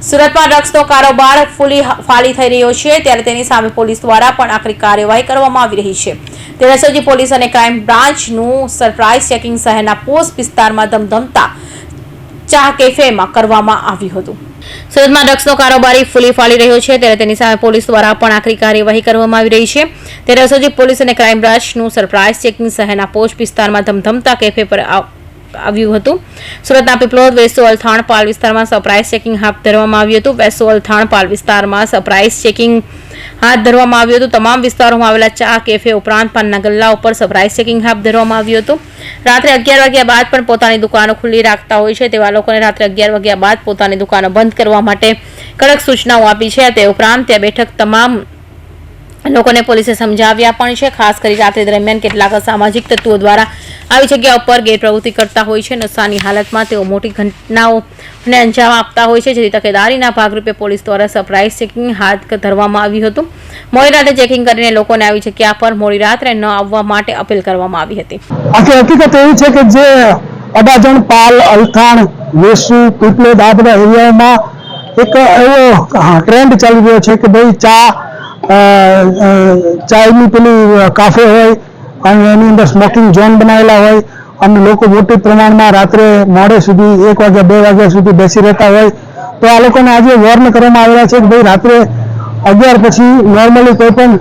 સુરતમાં ડ્રગ્સનો કારોબાર ફૂલી ફાળી થઈ રહ્યો છે, ત્યારે તેની સામે પોલીસ દ્વારા પણ આકરી કાર્યવાહી કરવામાં આવી રહી છે. તેરસોજી પોલીસ અને ક્રાઇમ બ્રાન્ચનું સરપ્રાઇઝ ચેકિંગ શહેરના પોસ્ટ વિસ્તારમાં ધમધમતા ચા કેફેમાં કરવામાં આવ્યું હતું. સુરતમાં ડ્રગ્સનો કારોબારી ફૂલી ફાળી રહ્યો છે, ત્યારે તેની સામે પોલીસ દ્વારા પણ આકરી કાર્યવાહી કરવામાં આવી રહી છે. ત્યારે પોલીસ અને ક્રાઇમ બ્રાન્ચનું સરપ્રાઇઝ ચેકિંગ શહેરના પોસ્ટ વિસ્તારમાં ધમધમતા કેફે પર આવ્યું હતું. સુરતના પીપલોદ વેસુ અલથાણ પાલ વિસ્તારમાં સરપ્રાઇઝ ચેકિંગ હાથ ધરવામાં આવ્યું હતું. વેસુ અલથાણ પાલ વિસ્તારમાં સરપ્રાઇઝ ચેકિંગ હાથ ધરવામાં આવ્યું હતું. તમામ વિસ્તારોમાં આવેલા ચા કેફે ઉપરાંત પાનના ગલ્લા ઉપર સરપ્રાઇઝ ચેકિંગ હાથ ધરવામાં આવ્યું હતું. રાત્રે અગિયાર વાગ્યા બાદ પણ પોતાની દુકાનો ખુલ્લી રાખતા હોય છે. તેવા લોકોને રાત્રે અગિયાર વાગ્યા બાદ પોતાની દુકાનો બંધ કરવા માટે કડક સૂચનાઓ આપી છે. તે ઉપરાંત તે બેઠક તમામ લોકોને પોલીસે સમજાવ્યા પણ છે. ખાસ કરી રાત્રિ દરમિયાન કેટલાક અસામાજિક તત્વો દ્વારા આવી જગ્યા ઉપર ગેરપ્રવૃત્તિ કરતા હોય છે. નશાની હાલતમાં તેઓ મોટી ઘટનાઓને અંજામ આપતા હોય છે. જેથી તકેદારીના ભાગરૂપે પોલીસ દ્વારા સરપ્રાઇઝ ચેકિંગ હાથ ધરવામાં આવ્યું હતું. મોડી રાતે ચેકિંગ કરીને લોકોને આવી જગ્યા પર મોડી રાત્રે ન આવવા માટે અપીલ કરવામાં આવી હતી. આખી હકીકત એવી છે કે જે અડાજણ, પાલ, અલથાણ, વેસુ પીપલોદ આ બધા એક એવો ટ્રેન્ડ ચાલી રહ્યો છે કે ભાઈ ચા ચાયની પેલી કાફે હોય અને એની અંદર સ્મોકિંગ ઝોન બનાવેલા હોય અને લોકો મોટી પ્રમાણમાં રાત્રે મોડે સુધી એક વાગ્યા બે વાગ્યા સુધી બેસી રહેતા હોય. તો આ લોકોને આજે વોર્ન કરવામાં આવેલા છે કે ભાઈ રાત્રે અગિયાર પછી નોર્મલી કોઈ પણ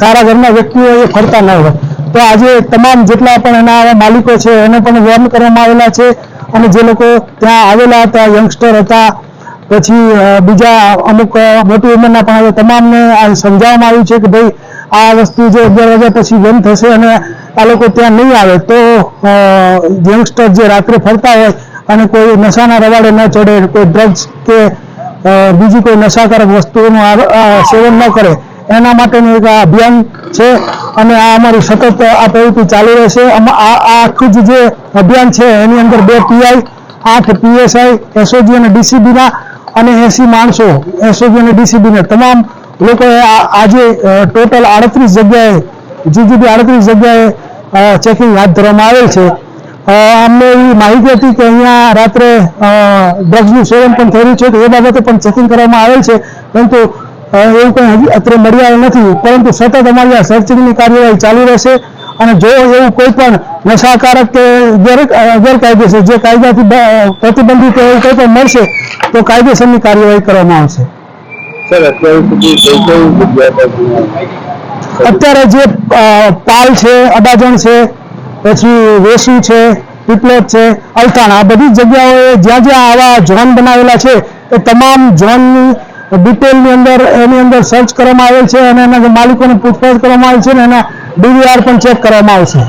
સારા ઘરના વ્યક્તિઓ એ ફરતા ન હોય. તો આજે તમામ જેટલા પણ એના માલિકો છે એને પણ વોર્ન કરવામાં આવેલા છે અને જે લોકો ત્યાં આવેલા હતા યંગસ્ટર હતા, પછી બીજા અમુક મોટી ઉંમરના પણ આવે તમામને આ સમજાવવામાં આવ્યું છે કે ભાઈ આ વસ્તુ જે અગિયાર વાગ્યા પછી બંધ થશે અને આ લોકો ત્યાં નહીં આવે, તો યંગસ્ટર જે રાત્રે ફરતા હોય અને કોઈ નશાના રવાડે ન ચડે, કોઈ ડ્રગ્સ કે બીજી કોઈ નશાકારક વસ્તુઓનું સેવન ન કરે, એના માટેનું એક આ અભિયાન છે અને આ અમારી સતત આ પ્રવૃત્તિ ચાલુ રહેશે. આ આખું જે અભિયાન છે, એની અંદર બે પીઆઈ આઠ પીએસઆઈ એસઓજી અને ડીસીબીના અને એસી માણસો એસઓજી અને ડીસીબીના તમામ લોકોએ આજે ટોટલ આડત્રીસ જગ્યાએ જુદી જુદી આડત્રીસ જગ્યાએ ચેકિંગ હાથ ધરવામાં આવેલ છે. અમને એવી માહિતી હતી કે અહીંયા રાત્રે ડ્રગ્સનું સેવન પણ થયેલું છે, તો એ બાબતે પણ ચેકિંગ કરવામાં આવેલ છે. પરંતુ એવું કંઈ હજી અત્યારે મળી આવ્યું નથી. પરંતુ સતત અમારી આ સર્ચિંગની કાર્યવાહી ચાલુ રહેશે અને જો એવું કોઈ પણ નશાકારક કે ગેરકાયદેસર જે કાયદાથી પ્રતિબંધિત એવું કંઈ પણ મળશે, તો કાયદેસરની કાર્યવાહી કરવામાં આવશે. અત્યારે જે પાલ છે, અડાજણ છે, પછી વેસુ છે પીપલેટ છે અલથાણ આ બધી જગ્યાઓએ જ્યાં જ્યાં આવા ઝોન બનાવેલા છે, એ તમામ ઝોનની ડિટેલની અંદર, એની અંદર સર્ચ કરવામાં આવેલ છે અને એના માલિકોની પૂછપરછ કરવામાં આવી છે અને એના ડીવીઆર પણ ચેક કરવામાં આવશે.